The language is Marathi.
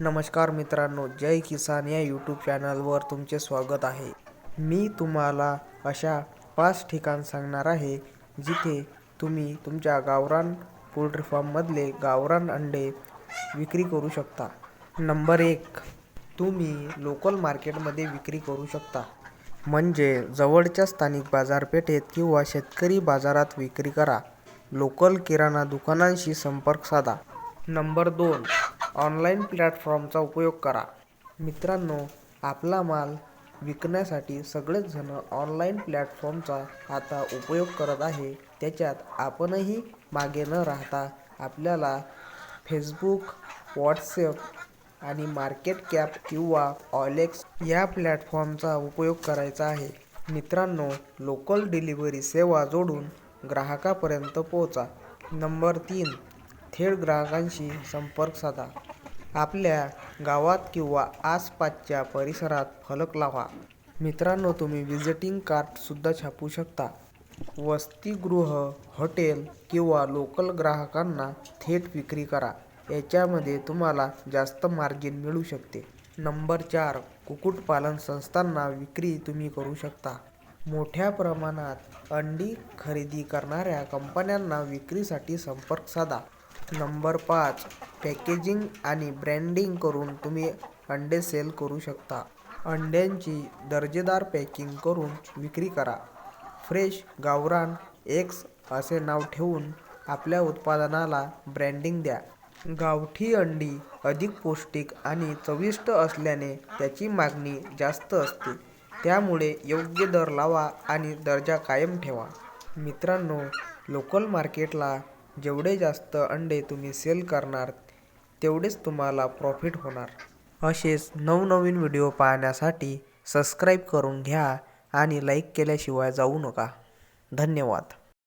नमस्कार मित्रांनो जय किसान या यूट्यूब चॅनलवर तुमचे स्वागत आहे. मी तुम्हाला अशा पाच ठिकाण सांगणार आहे जिथे तुम्ही तुमच्या गावरान पोल्ट्री फार्ममधले गावरान अंडे विक्री करू शकता. नंबर एक तुम्ही लोकल मार्केटमध्ये विक्री करू शकता. म्हणजे जवळच्या स्थानिक बाजारपेठेत किंवा शेतकरी बाजारात विक्री करा. लोकल किराणा दुकानांशी संपर्क साधा. नंबर दोन ऑनलाईन प्लॅटफॉर्मचा उपयोग करा. मित्रांनो आपला माल विकण्यासाठी सगळेच जण ऑनलाईन प्लॅटफॉर्मचा आता उपयोग करत आहे. त्याच्यात आपणही मागे न राहता आपल्याला फेसबुक व्हॉट्सअप आणि मार्केट कॅप किंवा ऑलेक्स या प्लॅटफॉर्मचा उपयोग करायचा आहे. मित्रांनो लोकल डिलिव्हरी सेवा जोडून ग्राहकापर्यंत पोहोचा. नंबर तीन थेट ग्राहकांशी संपर्क साधा. आपल्या गावात किंवा आसपासच्या परिसरात फलक लावा. मित्रांनो तुम्ही विजिटिंग कार्डसुद्धा छापू शकता. वसतिगृह हॉटेल किंवा लोकल ग्राहकांना थेट विक्री करा. याच्यामध्ये तुम्हाला जास्त मार्जिन मिळू शकते. नंबर चार कुक्कुटपालन संस्थांना विक्री तुम्ही करू शकता. मोठ्या प्रमाणात अंडी खरेदी करणाऱ्या कंपन्यांना विक्रीसाठी संपर्क साधा. नंबर पाच. पॅकेजिंग आणि ब्रँडिंग करून तुम्ही अंडे सेल करू शकता. अंड्यांची दर्जेदार पॅकिंग करून विक्री करा. फ्रेश गावरान एक्स असे नाव ठेवून आपल्या उत्पादनाला ब्रँडिंग द्या. गावठी अंडी अधिक पौष्टिक आणि चविष्ट असल्याने त्याची मागणी जास्त असते. त्यामुळे योग्य दर लावा आणि दर्जा कायम ठेवा. मित्रांनो लोकल मार्केटला जेवढे जास्त अंडे तुम्ही सेल करणार तेवढेच तुम्हाला प्रॉफिट होणार. असेच नवनवीन व्हिडिओ पाहण्यासाठी सबस्क्राईब करून घ्या आणि लाईक केल्याशिवाय जाऊ नका. धन्यवाद.